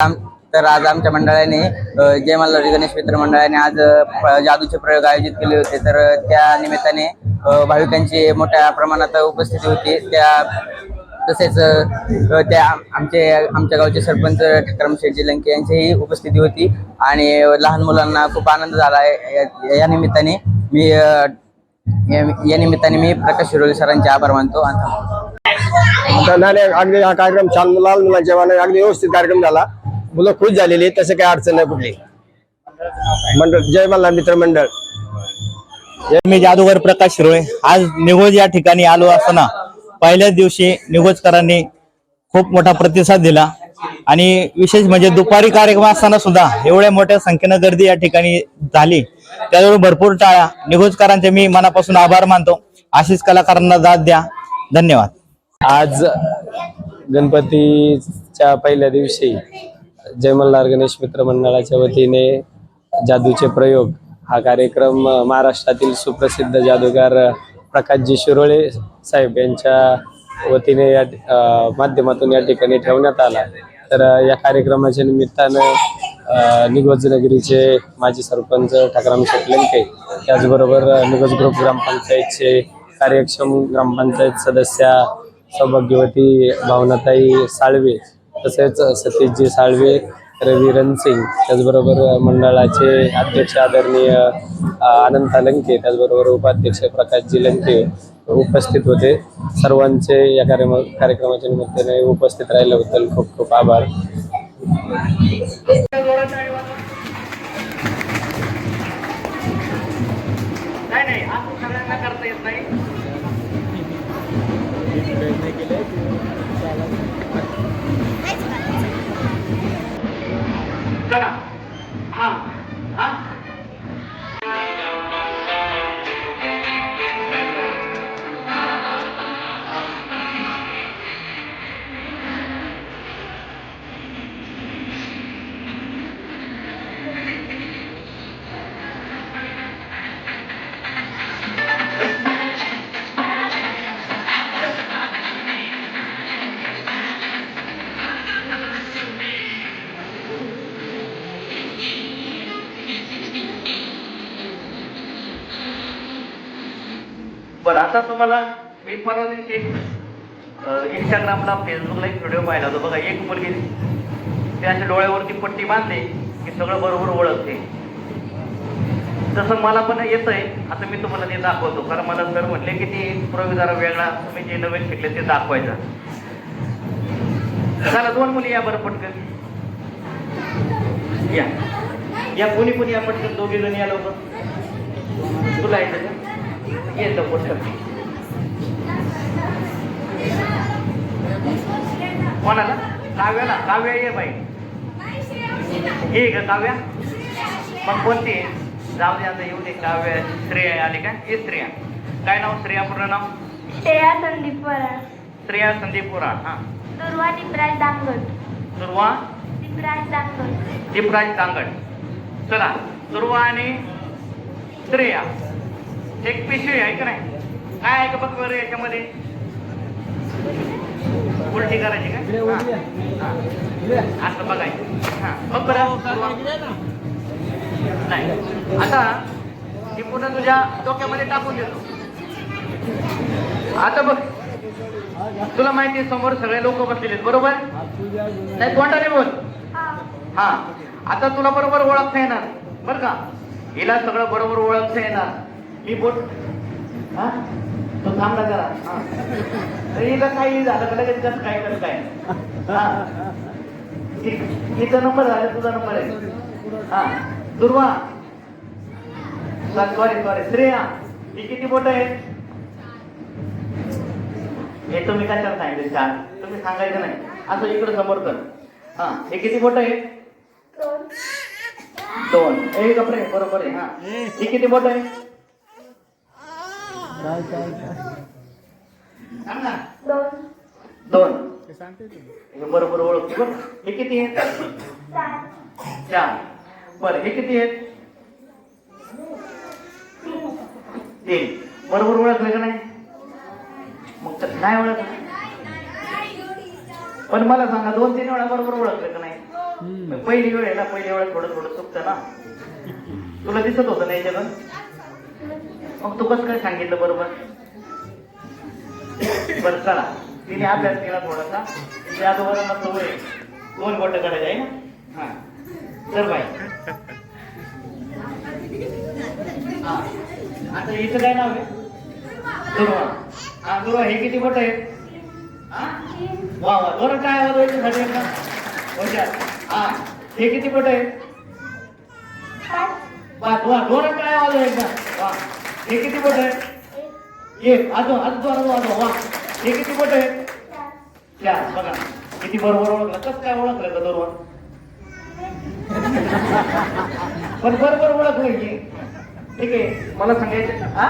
आम- तर आज आमच्या मंडळाने जयमाल जय गणेश मित्र मंडळाने आज जादूचे प्रयोग आयोजित केले होते. तर त्या निमित्ताने भाविकांची मोठ्या प्रमाणात उपस्थिती होती. त्या तसेच त्या आमचे आमच्या गावचे सरपंच ठकराम शेटजी लंके यांचीही उपस्थिती होती. आणि लहान मुलांना खूप आनंद झाला. आहे या- निमित्ताने मी या निमित्ताने मी प्रकाश शिरोली सरांचे आभार मानतो नाही अगदी हा कार्यक्रम छान लहान मुलांच्या अगदी व्यवस्थित कार्यक्रम झाला. मुलं खुश झालेली आहेत, तसं काही अडचण नाही कुठली. मंडळ जय मल्हार मित्र मंडळ. मी जादूगर प्रकाश शिरोळे. आज निगोज या ठिकाणी आलो असताना पहिल्याच दिवशी निगोजकरांनी खूप मोठा प्रतिसाद दिला. आणि विशेष म्हणजे दुपारी कार्यक्रम असताना सुद्धा एवढ्या मोठ्या संख्येनं गर्दी या ठिकाणी झाली. त्यामुळे भरपूर टाळ्या. निगोजकरांचे मी मनापासून आभार मानतो. अशीच कलाकारांना दाद द्या. धन्यवाद. आज गणपतीच्या पहिल्या दिवशी जय मल्हार गणेश मित्र मंडळाच्या वतीने जादूचे प्रयोग हा कार्यक्रम महाराष्ट्रातील सुप्रसिद्ध जादूगार प्रकाशजी शिरोळे साहेब यांच्या वतीने या माध्यमातून या ठिकाणी ठेवण्यात आला. तर या कार्यक्रमाच्या निमित्तानं निगोजनगिरीचे माजी सरपंच ठाकराम शेटलंके त्याचबरोबर निगोज ग्रुप ग्रामपंचायतचे कार्यक्षम ग्रामपंचायत सदस्या सौभाग्यवती भावनाताई साळवे तसेच सतीशजी साळवे रवी रणसिंग त्याचबरोबर मंडळाचे अध्यक्ष आदरणीय अ, अनंता लंके त्याचबरोबर उपाध्यक्ष प्रकाशजी लंके उपस्थित होते. सर्वांचे या कार्यम कार्यक्रमाच्या निमित्ताने उपस्थित राहिल्याबद्दल खूप खूप आभार. नाही. नाही बरं आता तुम्हाला मी परवा इंस्टाग्रामला फेसबुकला एक व्हिडिओ पाहिला होता. बघा एक मुलगी ते अशा डोळ्यावरती पट्टी बांधते की सगळं बरोबर ओळखते. तसं मला पण येतंय आता मी तुम्हाला ते दाखवतो. कारण मला सर म्हटले की ते प्रयोग जरा वेगळा तुम्ही जे नवीन शिकले ते दाखवायचं. चला दोन मुली या बरं पटकन. या. या कोणी कोणी या पटकन दोघे जण या लवकर तुला येतं का? येतं पटकन कोणाला? काव्याला. काव्या ये बाई. हे का काव्या. मग कोणती? जाऊ दे आता येऊ दे. काव्य श्रेया आली का? हे श्रेया. काय नाव? श्रेया पूर्ण नाव? श्रेया संदीप वराड श्रेया संदीप हा. दुर्वा दीपराज दांगड दुर्वा? दीपराज दांगड दीपराज तांगड चला. दुर्वा आणि श्रेया. एक पिशवी आहे का नाही? काय आहे का बघ बरं याच्यामध्ये? उलटी करायची का. असं बघायचं हा. बघ बरं. नाही. आता ही पुन्हा तुझ्या डोक्यामध्ये टाकून देतो. आता बघ. तुला माहिती आहे समोर सगळे लोक बसलेले आहेत बरोबर? नाही तोंडाने बोल? हा. आता तुला बरोबर ओळखता येणार. बर का? हिला सगळं बरोबर ओळखता येणार. मी बोट हा? तो थांबला जरा. हा. हिला काही झालं का लगेच कसं काय कसं काय? हा. हिचा नंबर झाला तुझा नंबर आहे. हा. दुर्वा. सॉरी सॉरी श्रेया ही किती बोट आहे हे तुम्ही कशाला सांगितले चार? तुम्ही सांगायचं नाही. असं इकडं समोर कर. हा. हे किती बोट आहे दोन. हे कपडे बरोबर आहे. हा. ही किती बोट आहे सांग ना. दोन. दोन हे बरोबर ओळखते बरं हे किती आहेत? चार. बरं हे किती आहेत? तीन. बरोबर ओळखलं का नाही? मग तर नाही ओळखलं. पण मला सांगा दोन तीन वेळा बरोबर ओळखलं का नाही? पहिली वेळ आहे ना पहिली वेळ थोडं थोडं चुकतं ना. तुला दिसत होतं ना याच्यातून? मग तू कसं काय सांगितलं बरोबर? बरं चला. तिने अभ्यास केला थोडासा. त्या दोघांना सवय आहे. दोन गोट करायचं आहे ना? हा. तर बाई. हा. आता हिचं काय नाव आहे? दुर्वा. हा दुर्वा हे किती बोट आहेत? वा वा. दोन काय आवाज व्हायचे साठी एकदा हुशार. हा. हे किती बोट आहेत? पाच. वा दोन काय आवाज एकदा वा. हे किती बोट आहे? एक अजून अजून अजून अजून वा. हे किती बोट आहे? चार. बघा किती बरोबर ओळखलं. कसं काय ओळखलं का दोन पण बरोबर ओळखलं की. ठीक आहे मला सांगायचं हा?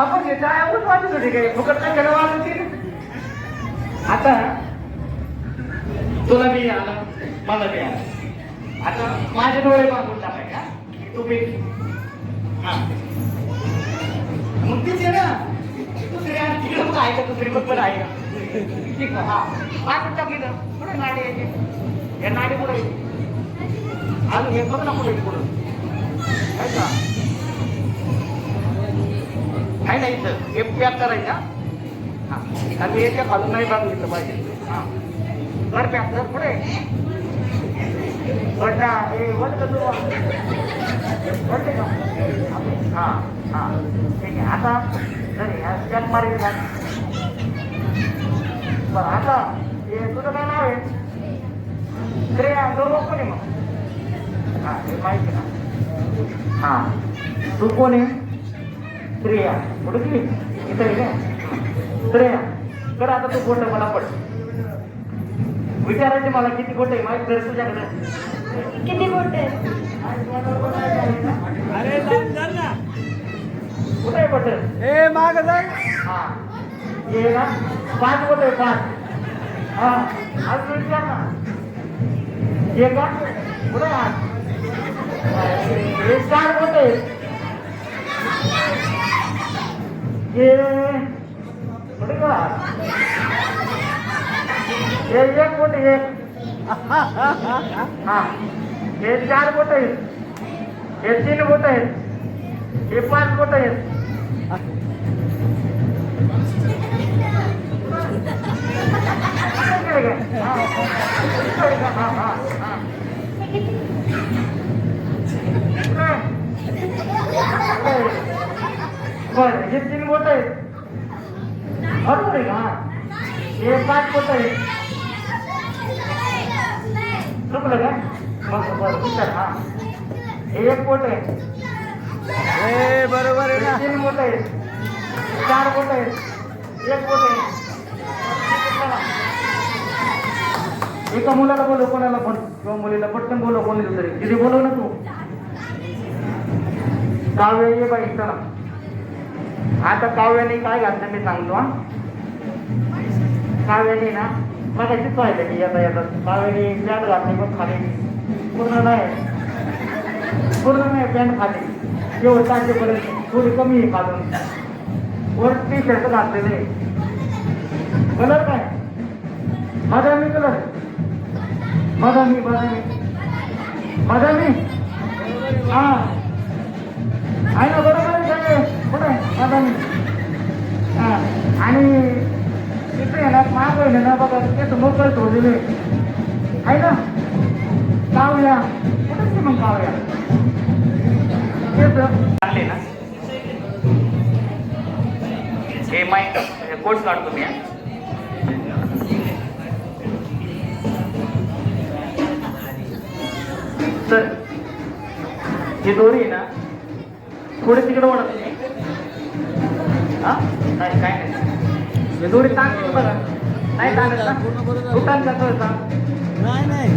आपण काय आवड वाटत होते काय? फुकट काय केलं वाचत आता तुला बी आलं मला बी आलं. आता माझे डोळे मागून टाकाय का तुम्ही मग तीच आहे ना. दुसरी आहे, तिकडे पण आहे का? दुसरी पण पण आहे का? ठीक आहे हा. बांधून टाकली तर पुढे नाडी आहे हे नाडी पुढे. अजून हे बघ ना पुढे पुढं. आहे का? आहे ना इथं. हे पॅक करायचं हां. हा. आणि याच्या खालून नाही बांधलं पाहिजे. हां. कर पॅक कर पुढे. हे वर का तू? ठीक आहे आता? नाही हा पॅक मारेल बरं आता? हे तुझं काय नाव आहे? श्रेया बरोबर कोणी मग? हां हे माहिती आहे ना. हां. तू कोण आहे? स्त्रिया उडकी इथं आहे का? स्त्रिया तर आता तू गोट मला पड. विचारायचे मला किती गोट आहे माहिती कर तुझ्याकडे किती मोठे कुठे आहे बटन? ए माग हा. हे ना. पाच गोट आहे पाच. हा. आज विचार ना. हे का? कुठे आज? हे चार गोट हे कुठे गेला हे एक बोट हे हा. हे चार बोट आहेत. हे तीन बोट आहेत. हे पाच बोट आहेत. बर हे तीन बोट आहेत. बरोबर आहे का? हा. हे पाच बोट आहेत चुकलं का? मग बरं विचार हा. हे एक बोट आहे. ए बरोबर आहे ना. तीन बोट आहेत चार बोट आहेत एक बोट आहे. एका मुलाला बोलव कोणाला पण. किंवा मुलीला पटकन बोलव कोणी तरी तिथे बोलव ना तू? काव्य ये बाई चला. आता काव्याने काय घातलं मी सांगतो हा. काव्याने ना मला किती पाहिलं की येता येतात काव्याने पॅन्ट घातली पण खाली. पूर्ण नाही. पूर्ण नाही पॅन्ट खाली. केवळ टाकेपर्यंत थोडी कमी आहे खालून. वर टी शर्ट घातलेले कलर काय? बदामी कलर बदामी बदामी बदामी हा. आहे ना बरोबर आहे सगळे. कुठे बदामी हा. आणि तिथे आहे ना माग ना बघा तेच मोकळ ठेवलेले आहे. ना? कावया कुठेच मग कावया तेच. चांगले ना? हे माईक कोट काढतो मी तर ही दोरी आहे ना थोडे तिकडे ओढत नाही हा? नाही काय नाही. हे दोरी टाकली बघा नाही ना. का नाही नाही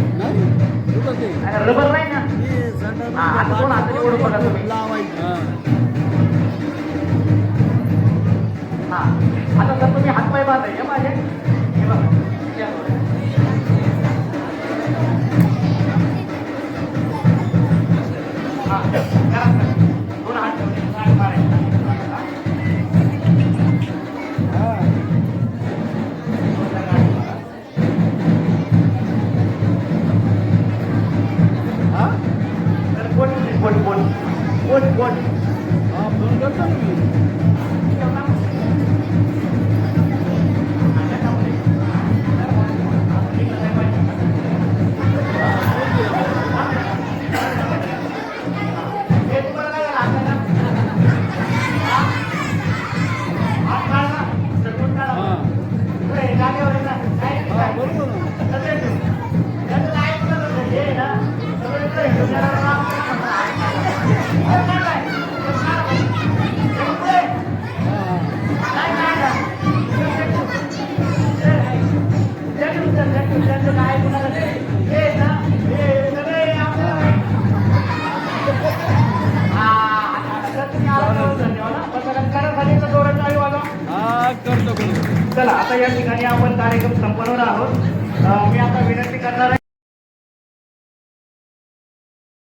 रबर नाही ना? हा आता कोण हाताने ओढून बघा तुम्ही? हा. आता तुम्ही हातपाय बांधायचे माझे चला आता या ठिकाणी आपण कार्यक्रम संपवणार आहोत. मी आता विनंती करणार आहे